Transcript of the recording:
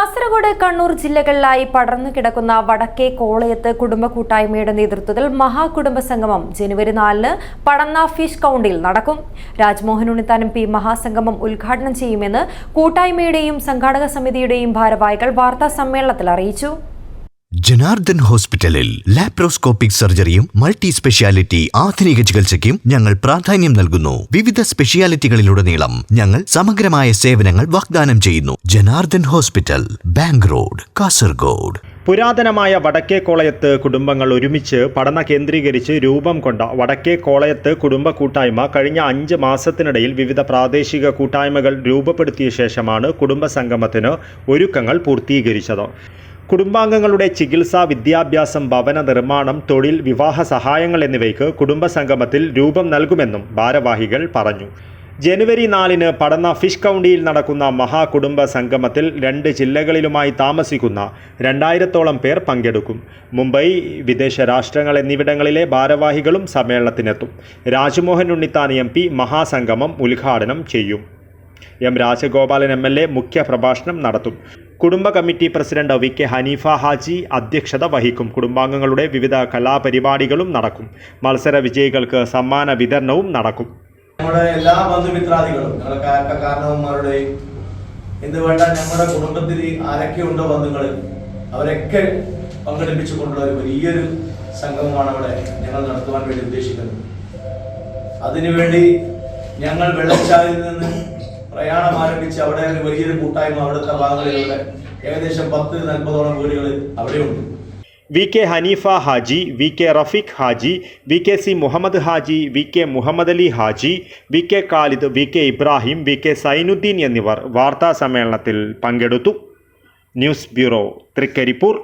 കാസർഗോഡ് കണ്ണൂർ ജില്ലകളിലായി പടർന്നു കിടക്കുന്ന വടക്കേ കോളയത്ത് കുടുംബ കൂട്ടായ്മയുടെ നേതൃത്വത്തിൽ മഹാകുടുംബ സംഗമം ജനുവരി നാലിന് പടന്ന ഫിഷ് കൗണ്ടിൽ നടക്കും. രാജ്മോഹൻ ഉണ്ണിത്താൻ എം പി മഹാസംഗമം ഉദ്ഘാടനം ചെയ്യുമെന്ന് കൂട്ടായ്മയുടെയും സംഘാടക സമിതിയുടെയും ഭാരവാഹികൾ വാർത്താ സമ്മേളനത്തിൽ അറിയിച്ചു. ജനാർദ്ദൻ ഹോസ്പിറ്റലിൽ ലാപ്രോസ്കോപ്പിക് സർജറിയും മൾട്ടി സ്പെഷ്യാലിറ്റി ആധുനിക ചികിത്സയ്ക്കും ഞങ്ങൾ പ്രാധാന്യം നൽകുന്നു. വിവിധ സ്പെഷ്യാലിറ്റികളിലുടനീളം ഞങ്ങൾ സമഗ്രമായ സേവനങ്ങൾ വാഗ്ദാനം ചെയ്യുന്നു. Janardhan hospital bank road Kasaragod. പുരാതനമായ വടക്കേ കോളയത്ത് കുടുംബങ്ങൾ ഒരുമിച്ച് പഠന കേന്ദ്രീകരിച്ച് രൂപം കൊണ്ട വടക്കേ കോളയത്ത് കുടുംബ കൂട്ടായ്മ കഴിഞ്ഞ അഞ്ച് മാസത്തിനിടയിൽ വിവിധ പ്രാദേശിക കൂട്ടായ്മകൾ രൂപപ്പെടുത്തിയ ശേഷമാണ് കുടുംബ സംഗമത്തിന് ഒരുക്കങ്ങൾ പൂർത്തീകരിച്ചത്. കുടുംബാംഗങ്ങളുടെ ചികിത്സ വിദ്യാഭ്യാസം ഭവന നിർമ്മാണം തൊഴിൽ വിവാഹ സഹായങ്ങൾ എന്നിവയ്ക്ക് കുടുംബസംഗമത്തിൽ രൂപം നൽകുമെന്നും ഭാരവാഹികൾ പറഞ്ഞു. ജനുവരി നാലിന് പടന്ന ഫിഷ് കൗണ്ടിയിൽ നടക്കുന്ന മഹാകുടുംബ സംഗമത്തിൽ രണ്ട് ജില്ലകളിലുമായി താമസിക്കുന്ന രണ്ടായിരത്തോളം പേർ പങ്കെടുക്കും. മുംബൈ വിദേശ രാഷ്ട്രങ്ങൾ എന്നിവിടങ്ങളിലെ ഭാരവാഹികളും സമ്മേളനത്തിനെത്തും. രാജ്മോഹൻ ഉണ്ണിത്താൻ എം പി മഹാസംഗമം ഉദ്ഘാടനം ചെയ്യും. M Rajagopalan M L A മുഖ്യ പ്രഭാഷണം നടത്തും. കുടുംബ committee president V K Haneefa Haji അധ്യക്ഷത വഹിക്കും. കുടുംബാംഗങ്ങളുടെ വിവിധ കലാപരിപാടികളും നടക്കും. മത്സര വിജയികൾക്ക് സമ്മാന വിതരണവും നടക്കും. നമ്മുടെ എല്ലാ ബന്ധുമിത്രാദികളും കാക്ക കാരണവന്മാരുടെയും എന്ത് വേണ്ട ഞങ്ങളുടെ കുടുംബത്തിൽ ആരൊക്കെ ഉണ്ടോ ബന്ധുങ്ങൾ അവരൊക്കെ പങ്കെടുപ്പിച്ചുകൊണ്ടുള്ള ഒരു വലിയൊരു സംഗമമാണ് അവിടെ ഞങ്ങൾ നടത്തുവാൻ വേണ്ടി ഉദ്ദേശിക്കുന്നത്. അതിനുവേണ്ടി ഞങ്ങൾ വെള്ളച്ചാലിൽ നിന്ന് പ്രയാണം ആരംഭിച്ച് അവിടെ ഒരു വലിയൊരു കൂട്ടായ്മ അവിടുത്തെ ഭാഗങ്ങളിലൂടെ ഏകദേശം പത്ത് നാൽപ്പതോളം വീടുകൾ അവിടെയുണ്ട്. V K Haneefa Haji V K Rafeeq Haji V K C Muhammad Haji V K Muhammad Ali Haji V K Khalid V K Ibrahim V K Zainuddin എന്നിവർ വാർത്താ സമ്മേളനത്തിൽ പങ്കെടുത്തു. News bureau Trikaripur.